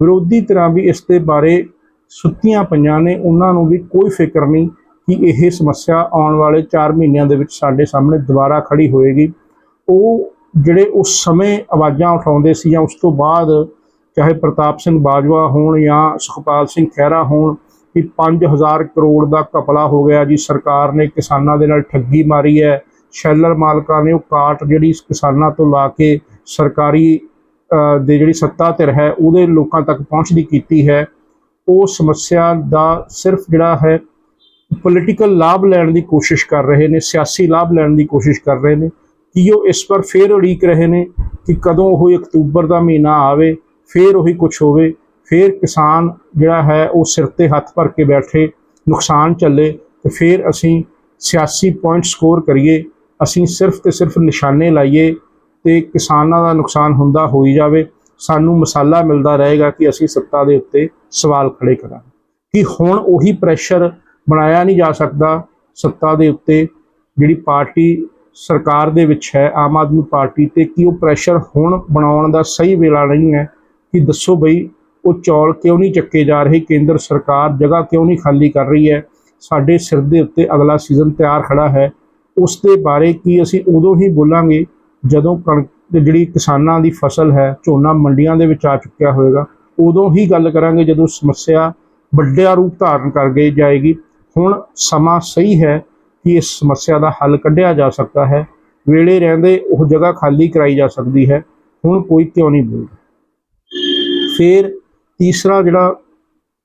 ਵਿਰੋਧੀ ਧਿਰਾਂ ਵੀ ਇਸ ਦੇ ਬਾਰੇ ਸੁੱਤੀਆਂ ਪਈਆਂ ਨੇ, ਉਹਨਾਂ ਨੂੰ ਵੀ ਕੋਈ ਫਿਕਰ ਨਹੀਂ ਕਿ ਇਹ ਸਮੱਸਿਆ ਆਉਣ ਵਾਲੇ 4 ਮਹੀਨਿਆਂ ਦੇ ਵਿੱਚ ਸਾਡੇ ਸਾਹਮਣੇ ਦੁਬਾਰਾ ਖੜੀ ਹੋਏਗੀ। ਉਹ ਜਿਹੜੇ ਉਸ ਸਮੇਂ ਆਵਾਜ਼ਾਂ ਉਠਾਉਂਦੇ ਸੀ ਜਾਂ ਉਸ ਤੋਂ ਬਾਅਦ ਚਾਹੇ ਪ੍ਰਤਾਪ ਸਿੰਘ ਬਾਜਵਾ ਹੋਣ ਜਾਂ ਸੁਖਪਾਲ ਸਿੰਘ ਖਹਿਰਾ ਹੋਣ ਕਿ 5000 ਕਰੋੜ ਦਾ ਕਪਲਾ ਹੋ ਗਿਆ ਜੀ। ਸਰਕਾਰ ਨੇ ਕਿਸਾਨਾਂ ਦੇ ਨਾਲ ਠੱਗੀ ਮਾਰੀ ਹੈ। ਸ਼ੈਲਰ ਮਾਲਕਾਂ ਨੇ ਉਹ ਕਾਟ ਜਿਹੜੀ ਕਿਸਾਨਾਂ ਤੋਂ ਲਾ ਕੇ ਸਰਕਾਰੀ ਦੇ ਜਿਹੜੀ ਸੱਤਾ ਧਿਰ ਹੈ, ਉਹਦੇ ਲੋਕਾਂ ਤੱਕ ਪਹੁੰਚਦੀ ਕੀਤੀ ਹੈ। ਉਹ ਸਮੱਸਿਆ ਦਾ ਸਿਰਫ ਜਿਹੜਾ ਹੈ ਪੋਲੀਟੀਕਲ ਲਾਭ ਲੈਣ ਦੀ ਕੋਸ਼ਿਸ਼ ਕਰ ਰਹੇ ਨੇ, ਸਿਆਸੀ ਲਾਭ ਲੈਣ ਦੀ ਕੋਸ਼ਿਸ਼ ਕਰ ਰਹੇ ਨੇ। ਕਿ ਉਹ ਇਸ ਪਰ ਫੇਰ ਉਡੀਕ ਰਹੇ ਨੇ ਕਿ ਕਦੋਂ ਉਹ ਅਕਤੂਬਰ ਦਾ ਮਹੀਨਾ ਆਵੇ? ਫੇਰ ਉਹੀ ਕੁਝ ਹੋਵੇ, ਫੇਰ ਕਿਸਾਨ ਜਿਹੜਾ ਹੈ ਉਹ ਸਿਰ ਤੇ ਹੱਥ ਭਰ ਕੇ ਬੈਠੇ, ਨੁਕਸਾਨ ਚੱਲੇ, ਤੇ ਫੇਰ ਅਸੀਂ ਸਿਆਸੀ ਪੁਆਇੰਟ ਸਕੋਰ ਕਰੀਏ, ਅਸੀਂ ਸਿਰਫ ਤੇ ਸਿਰਫ ਨਿਸ਼ਾਨੇ ਲਾਈਏ ਤੇ ਕਿਸਾਨਾਂ ਦਾ ਨੁਕਸਾਨ ਹੁੰਦਾ ਹੋਈ ਜਾਵੇ, ਸਾਨੂੰ ਮਸਾਲਾ ਮਿਲਦਾ ਰਹੇਗਾ ਕਿ ਅਸੀਂ ਸੱਤਾ ਦੇ ਉੱਤੇ ਸਵਾਲ ਖੜੇ ਕਰਾਂਗੇ। ਕਿ ਹੁਣ ਉਹੀ ਪ੍ਰੈਸ਼ਰ ਬਣਾਇਆ ਨਹੀਂ ਜਾ ਸਕਦਾ ਸੱਤਾ ਦੇ ਉੱਤੇ, ਜਿਹੜੀ ਪਾਰਟੀ ਸਰਕਾਰ ਦੇ ਵਿੱਚ ਹੈ, ਆਮ ਆਦਮੀ ਪਾਰਟੀ ਤੇ, ਕਿ ਉਹ ਪ੍ਰੈਸ਼ਰ ਹੁਣ ਬਣਾਉਣ ਦਾ ਸਹੀ ਵੇਲਾ ਨਹੀਂ ਹੈ ਕਿ ਦੱਸੋ ਬਈ, ਉਹ ਚੌਲ ਕਿਉਂ ਨਹੀਂ ਚੱਕੇ ਜਾ ਰਹੇ? ਕੇਂਦਰ ਸਰਕਾਰ ਜਗ੍ਹਾ ਕਿਉਂ ਨਹੀਂ ਖਾਲੀ ਕਰ ਰਹੀ ਹੈ? ਸਾਡੇ ਸਿਰ ਦੇ ਉੱਤੇ ਅਗਲਾ ਸੀਜ਼ਨ ਤਿਆਰ ਖੜਾ ਹੈ। ਉਸ ਦੇ ਬਾਰੇ ਕੀ ਅਸੀਂ ਉਦੋਂ ਹੀ ਬੋਲਾਂਗੇ ਜਦੋਂ ਕਣਕ ਜਿਹੜੀ ਕਿਸਾਨਾਂ ਦੀ ਫਸਲ ਹੈ, ਝੋਨਾ ਮੰਡੀਆਂ ਦੇ ਵਿੱਚ ਆ ਚੁੱਕਿਆ ਹੋਵੇਗਾ। ਉਦੋਂ ਹੀ ਗੱਲ ਕਰਾਂਗੇ ਜਦੋਂ ਸਮੱਸਿਆ ਵੱਡਿਆ ਰੂਪ ਧਾਰਨ ਕਰ ਗਈ ਜਾਏਗੀ। ਹੁਣ ਸਮਾਂ ਸਹੀ ਹੈ ਕਿ ਇਸ ਸਮੱਸਿਆ ਦਾ ਹੱਲ ਕੱਢਿਆ ਜਾ ਸਕਦਾ ਹੈ। ਵੇਲੇ ਰਹਿੰਦੇ ਉਹ ਜਗ੍ਹਾ ਖਾਲੀ ਕਰਾਈ ਜਾ ਸਕਦੀ ਹੈ। ਹੁਣ ਕੋਈ ਕਿਉਂ ਨਹੀਂ ਬੋਲਦਾ। ਫਿਰ ਤੀਸਰਾ ਜਿਹੜਾ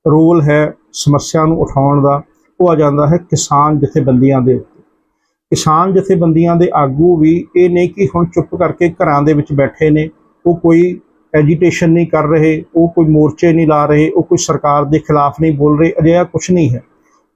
ਰੋਲ ਹੈ ਸਮੱਸਿਆ ਨੂੰ ਉਠਾਉਣ ਦਾ, ਉਹ ਆ ਜਾਂਦਾ ਹੈ ਕਿਸਾਨ ਜਥੇਬੰਦੀਆਂ ਦੇ ਉੱਤੇ। ਕਿਸਾਨ ਜਥੇਬੰਦੀਆਂ ਦੇ ਆਗੂ ਵੀ ਇਹ ਨਹੀਂ ਕਿ ਹੁਣ ਚੁੱਪ ਕਰਕੇ ਘਰਾਂ ਦੇ ਵਿੱਚ ਬੈਠੇ ਨੇ, ਉਹ ਕੋਈ ਐਜੀਟੇਸ਼ਨ ਨਹੀਂ ਕਰ ਰਹੇ, ਉਹ ਕੋਈ ਮੋਰਚੇ ਨਹੀਂ ਲਾ ਰਹੇ, ਉਹ ਕੋਈ ਸਰਕਾਰ ਦੇ ਖਿਲਾਫ ਨਹੀਂ ਬੋਲ ਰਹੇ, ਅਜਿਹਾ ਕੁਝ ਨਹੀਂ ਹੈ।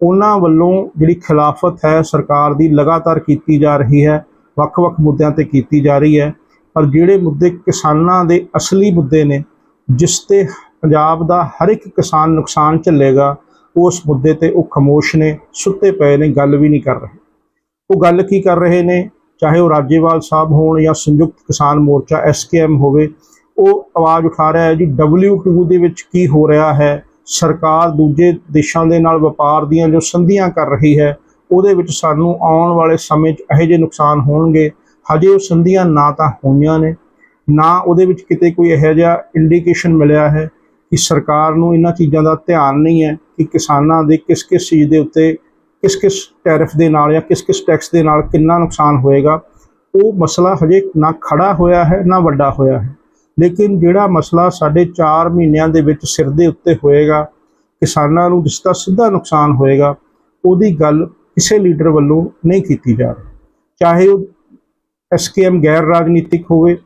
ਉਹਨਾਂ ਵੱਲੋਂ ਜਿਹੜੀ ਖਿਲਾਫਤ ਹੈ ਸਰਕਾਰ ਦੀ ਲਗਾਤਾਰ ਕੀਤੀ ਜਾ ਰਹੀ ਹੈ, ਵੱਖ-ਵੱਖ ਮੁੱਦਿਆਂ ਤੇ ਕੀਤੀ ਜਾ ਰਹੀ ਹੈ, ਪਰ ਜਿਹੜੇ ਮੁੱਦੇ ਕਿਸਾਨਾਂ ਦੇ ਅਸਲੀ ਮੁੱਦੇ ਨੇ ਜਿਸ ਤੇ ਪੰਜਾਬ ਦਾ ਹਰ ਇੱਕ ਕਿਸਾਨ ਨੁਕਸਾਨ ਝੱਲੇਗਾ, ਉਸ ਮੁੱਦੇ ਤੇ ਉਹ ਖਮੋਸ਼ ਨੇ, ਸੁੱਤੇ ਪਏ ਨੇ, ਗੱਲ ਵੀ ਨਹੀਂ ਕਰ ਰਹੇ। ਉਹ ਗੱਲ ਕੀ ਕਰ ਰਹੇ ਨੇ? ਚਾਹੇ ਉਹ ਰਾਜੇਵਾਲ ਸਾਹਿਬ ਹੋਣ ਜਾਂ ਸੰਯੁਕਤ ਕਿਸਾਨ ਮੋਰਚਾ ਐਸਕੇਐਮ ਹੋਵੇ, ਉਹ ਆਵਾਜ਼ ਉਠਾ ਰਿਹਾ ਹੈ ਜੀ W2 ਦੇ ਵਿੱਚ ਕੀ ਹੋ ਰਿਹਾ ਹੈ? ਸਰਕਾਰ ਦੂਜੇ ਦੇਸ਼ਾਂ ਦੇ ਨਾਲ ਵਪਾਰ ਦੀਆਂ ਜੋ ਸੰਧੀਆਂ ਕਰ ਰਹੀ ਹੈ, ਉਹਦੇ ਵਿੱਚ ਸਾਨੂੰ ਆਉਣ ਵਾਲੇ ਸਮੇਂ 'ਚ ਇਹੋ ਜਿਹੇ ਨੁਕਸਾਨ ਹੋਣਗੇ। ਹਜੇ ਉਹ ਸੰਧੀਆਂ ਨਾ ਤਾਂ ਹੋਈਆਂ ਨੇ ਨਾ ਉਹਦੇ ਵਿੱਚ ਕਿਤੇ ਕੋਈ ਇਹੋ ਜਿਹਾ ਇੰਡੀਕੇਸ਼ਨ ਮਿਲਿਆ ਹੈ ਕਿ ਸਰਕਾਰ ਨੂੰ ਇਹਨਾਂ ਚੀਜ਼ਾਂ ਦਾ ਧਿਆਨ ਨਹੀਂ ਹੈ ਕਿ ਕਿਸਾਨਾਂ ਦੇ ਕਿਸ ਕਿਸ ਚੀਜ਼ ਦੇ ਉੱਤੇ ਕਿਸ ਕਿਸ ਟੈਰਿਫ ਦੇ ਨਾਲ ਜਾਂ ਕਿਸ ਕਿਸ ਟੈਕਸ ਦੇ ਨਾਲ ਕਿੰਨਾ ਨੁਕਸਾਨ ਹੋਏਗਾ, ਉਹ ਮਸਲਾ ਹਜੇ ਨਾ ਖੜਾ ਹੋਇਆ ਹੈ, ਨਾ ਵੱਡਾ ਹੋਇਆ ਹੈ। ਲੇਕਿਨ ਜਿਹੜਾ ਮਸਲਾ ਸਾਡੇ 4 ਮਹੀਨਿਆਂ ਦੇ ਵਿੱਚ ਸਿਰ ਦੇ ਉੱਤੇ ਹੋਏਗਾ, ਕਿਸਾਨਾਂ ਨੂੰ ਜਿਸ ਦਾ ਸਿੱਧਾ ਨੁਕਸਾਨ ਹੋਏਗਾ, ਉਹਦੀ ਗੱਲ ਕਿਸੇ ਲੀਡਰ ਵੱਲੋਂ ਨਹੀਂ ਕੀਤੀ ਜਾ ਰਹੀ। ਚਾਹੇ ਉਹ ਐਸਕੇਐਮ ਗੈਰ ਰਾਜਨੀਤਿਕ ਹੋਵੇ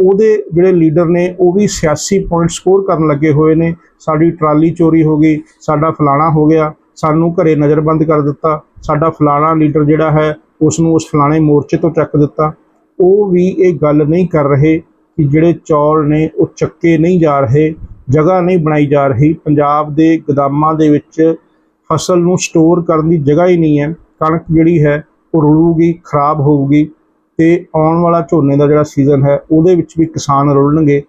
ਉਹਦੇ ਜਿਹੜੇ ਲੀਡਰ ਨੇ, ਉਹ ਵੀ ਸਿਆਸੀ ਪੁਆਇੰਟ ਸਕੋਰ ਕਰਨ ਲੱਗੇ ਹੋਏ ਨੇ। ਸਾਡੀ ਟਰਾਲੀ ਚੋਰੀ ਹੋ ਗਈ, ਸਾਡਾ ਫਲਾਣਾ ਹੋ ਗਿਆ, ਸਾਨੂੰ ਘਰੇ ਨਜ਼ਰਬੰਦ ਕਰ ਦਿੱਤਾ। ਸਾਡਾ ਫਲਾਣਾ ਲੀਡਰ ਜਿਹੜਾ ਹੈ ਉਸ ਨੂੰ ਉਸ ਫਲਾਣੇ ਮੋਰਚੇ ਤੋਂ ਚੱਕ ਦਿੱਤਾ। ਉਹ ਵੀ ਇਹ ਗੱਲ ਨਹੀਂ ਕਰ ਰਹੇ ਕਿ ਜਿਹੜੇ ਚੌਲ ਨੇ, ਉਹ ਚੱਕੇ ਨਹੀਂ ਜਾ ਰਹੇ, ਜਗ੍ਹਾ ਨਹੀਂ ਬਣਾਈ ਜਾ ਰਹੀ। ਪੰਜਾਬ ਦੇ ਗੋਦਾਮਾਂ ਦੇ ਵਿੱਚ ਫਸਲ ਨੂੰ ਸਟੋਰ ਕਰਨ ਦੀ ਜਗ੍ਹਾ ਹੀ ਨਹੀਂ ਹੈ। ਕਣਕ ਜਿਹੜੀ ਹੈ, ਉਹ ਰੁਲੂਗੀ, ਖਰਾਬ ਹੋਊਗੀ। ਤੇ ਆਉਣ ਵਾਲਾ ਝੋਨੇ ਦਾ ਜਿਹੜਾ ਸੀਜ਼ਨ ਹੈ, ਉਹਦੇ ਵਿੱਚ ਵੀ ਕਿਸਾਨ ਰੁਲਣਗੇ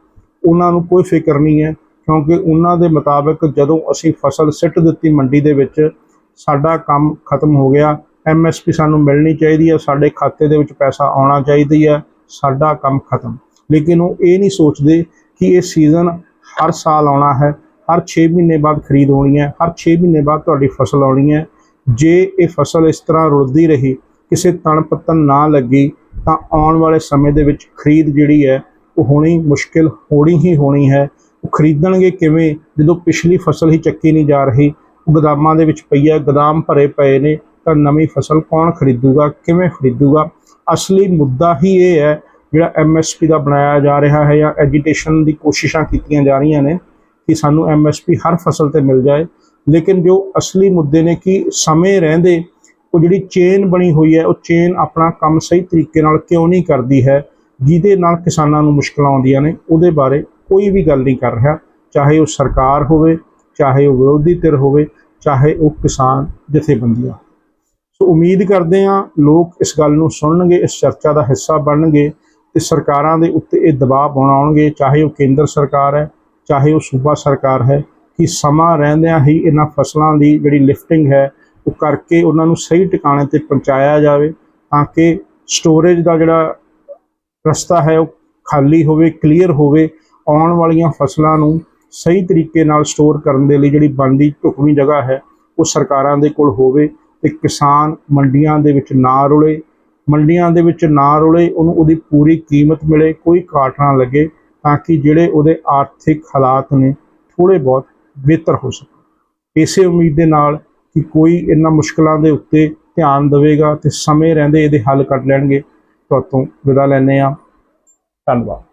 ਉਹਨਾਂ ਨੂੰ ਕੋਈ ਫਿਕਰ ਨਹੀਂ ਹੈ, ਕਿਉਂਕਿ ਉਹਨਾਂ ਦੇ ਮੁਤਾਬਕ ਜਦੋਂ ਅਸੀਂ ਫਸਲ ਸਿੱਟ ਦਿੱਤੀ ਮੰਡੀ ਦੇ ਵਿੱਚ, ਸਾਡਾ ਕੰਮ ਖਤਮ ਹੋ ਗਿਆ। ਐਮਐਸਪੀ ਸਾਨੂੰ ਮਿਲਣੀ ਚਾਹੀਦੀ ਹੈ, ਸਾਡੇ ਖਾਤੇ ਦੇ ਵਿੱਚ ਪੈਸਾ ਆਉਣਾ ਚਾਹੀਦੀ ਹੈ, ਸਾਡਾ ਕੰਮ ਖਤਮ। ਲੇਕਿਨ ਉਹ ਇਹ ਨਹੀਂ ਸੋਚਦੇ ਕਿ ਇਹ ਸੀਜ਼ਨ ਹਰ ਸਾਲ ਆਉਣਾ ਹੈ, ਹਰ 6 ਮਹੀਨੇ ਬਾਅਦ ਖਰੀਦ ਹੋਣੀ ਹੈ, ਹਰ 6 ਮਹੀਨੇ ਬਾਅਦ ਤੁਹਾਡੀ ਫਸਲ ਆਉਣੀ ਹੈ। ਜੇ ਇਹ ਫਸਲ ਇਸ ਤਰ੍ਹਾਂ ਰੁਲਦੀ ਰਹੀ, ਕਿਸੇ ਤਣ ਪੱਤਨ ਨਾ ਲੱਗੀ ਤਾਂ ਆਉਣ ਵਾਲੇ ਸਮੇਂ ਦੇ ਵਿੱਚ ਖਰੀਦ ਜਿਹੜੀ ਹੈ, ਉਹ ਹੋਣੀ ਮੁਸ਼ਕਿਲ, ਹੋਣੀ ਹੀ ਹੋਣੀ ਹੈ। ਉਹ ਖਰੀਦਣਗੇ ਕਿਵੇਂ? ਜਦੋਂ ਪਿਛਲੀ ਫਸਲ ਹੀ ਚੱਕੀ ਨਹੀਂ ਜਾ ਰਹੀ ਉਹ ਗੋਦਾਮਾਂ ਦੇ ਵਿੱਚ ਪਈ ਹੈ, ਗੋਦਾਮ ਭਰੇ ਪਏ ਨੇ, ਤਾਂ ਨਵੀਂ ਫਸਲ ਕੌਣ ਖਰੀਦੂਗਾ? ਕਿਵੇਂ ਖਰੀਦੂਗਾ? ਅਸਲੀ ਮੁੱਦਾ ਹੀ ਇਹ ਹੈ, ਜਿਹੜਾ ਐਮਐਸਪੀ ਦਾ ਬਣਾਇਆ ਜਾ ਰਿਹਾ ਹੈ ਜਾਂ ਐਜੀਟੇਸ਼ਨ ਦੀ ਕੋਸ਼ਿਸ਼ਾਂ ਕੀਤੀਆਂ ਜਾ ਰਹੀਆਂ ਨੇ, ਕਿ ਸਾਨੂੰ ਐਮਐਸਪੀ ਹਰ ਫਸਲ ਤੇ ਮਿਲ ਜਾਏ। ਲੇਕਿਨ ਜੋ ਅਸਲੀ ਮੁੱਦੇ ਨੇ ਕਿ ਸਮੇਂ ਰਹਿੰਦੇ ਉਹ ਜਿਹੜੀ ਚੇਨ ਬਣੀ ਹੋਈ ਹੈ, ਉਹ ਚੇਨ ਆਪਣਾ ਕੰਮ ਸਹੀ ਤਰੀਕੇ ਨਾਲ ਕਿਉਂ ਨਹੀਂ ਕਰਦੀ ਹੈ? ਜਿਹਦੇ ਨਾਲ ਕਿਸਾਨਾਂ ਨੂੰ ਮੁਸ਼ਕਲਾਂ ਆਉਂਦੀਆਂ ਨੇ, ਉਹਦੇ ਬਾਰੇ ਕੋਈ ਵੀ ਗੱਲ ਨਹੀਂ ਕਰ ਰਿਹਾ। ਚਾਹੇ ਉਹ ਸਰਕਾਰ ਹੋਵੇ, ਚਾਹੇ ਉਹ ਵਿਰੋਧੀ ਧਿਰ ਹੋਵੇ, ਚਾਹੇ ਉਹ ਕਿਸਾਨ ਜਥੇਬੰਦੀਆਂ। ਸੋ ਉਮੀਦ ਕਰਦੇ ਹਾਂ ਲੋਕ ਇਸ ਗੱਲ ਨੂੰ ਸੁਣਨਗੇ, ਇਸ ਚਰਚਾ ਦਾ ਹਿੱਸਾ ਬਣਨਗੇ ਤੇ ਸਰਕਾਰਾਂ ਦੇ ਉੱਤੇ ਇਹ ਦਬਾਅ ਬਣਾਉਣਗੇ ਚਾਹੇ ਉਹ ਕੇਂਦਰ ਸਰਕਾਰ ਹੈ, ਚਾਹੇ ਉਹ ਸੂਬਾ ਸਰਕਾਰ ਹੈ, ਕਿ ਸਮਾਂ ਰਹਿੰਦਿਆਂ ਹੀ ਇਹਨਾਂ ਫਸਲਾਂ ਦੀ ਜਿਹੜੀ ਲਿਫਟਿੰਗ ਹੈ ਉਹ ਕਰਕੇ ਉਹਨਾਂ ਨੂੰ ਸਹੀ ਟਿਕਾਣੇ ਤੇ ਪਹੁੰਚਾਇਆ ਜਾਵੇ ਤਾਂ ਕਿ ਸਟੋਰੇਜ ਦਾ ਜਿਹੜਾ ਰਸਤਾ ਹੈ ਉਹ ਖਾਲੀ ਹੋਵੇ ਕਲੀਅਰ ਹੋਵੇ, ਆਉਣ ਵਾਲੀਆਂ ਫਸਲਾਂ ਨੂੰ ਸਹੀ ਤਰੀਕੇ ਨਾਲ ਸਟੋਰ ਕਰਨ ਦੇ ਲਈ ਜਿਹੜੀ ਬਣਦੀ ਢੁਕਵੀਂ ਜਗ੍ਹਾ ਹੈ ਉਹ ਸਰਕਾਰਾਂ ਦੇ ਕੋਲ ਹੋਵੇ ਤੇ ਕਿਸਾਨ ਮੰਡੀਆਂ ਦੇ ਵਿੱਚ ਨਾ ਰੁਲੇ, ਮੰਡੀਆਂ ਦੇ ਵਿੱਚ ਨਾ ਰੁਲੇ, ਉਹਨੂੰ ਉਹਦੀ ਪੂਰੀ ਕੀਮਤ ਮਿਲੇ, ਕੋਈ ਘਾਟ ਨਾ ਲੱਗੇ ਤਾਂ ਕਿ ਜਿਹੜੇ ਉਹਦੇ ਆਰਥਿਕ ਹਾਲਾਤ ਨੇ ਥੋੜੇ ਬਹੁਤ ਬਿਹਤਰ ਹੋ ਸਕਣ। ਇਸੇ ਉਮੀਦ ਦੇ ਨਾਲ ਕਿ ਕੋਈ ਇਹਨਾਂ ਮੁਸ਼ਕਲਾਂ ਦੇ ਉੱਤੇ ਧਿਆਨ ਦੇਵੇਗਾ ਤੇ ਸਮੇਂ ਰਹਿੰਦੇ ਇਹਦੇ ਹੱਲ ਕੱਢ ਲੈਣਗੇ। ਤੁਹਾਤੋਂ ਵਿਦਾ ਲੈਂਦੇ ਆ ਧੰਨਵਾਦ।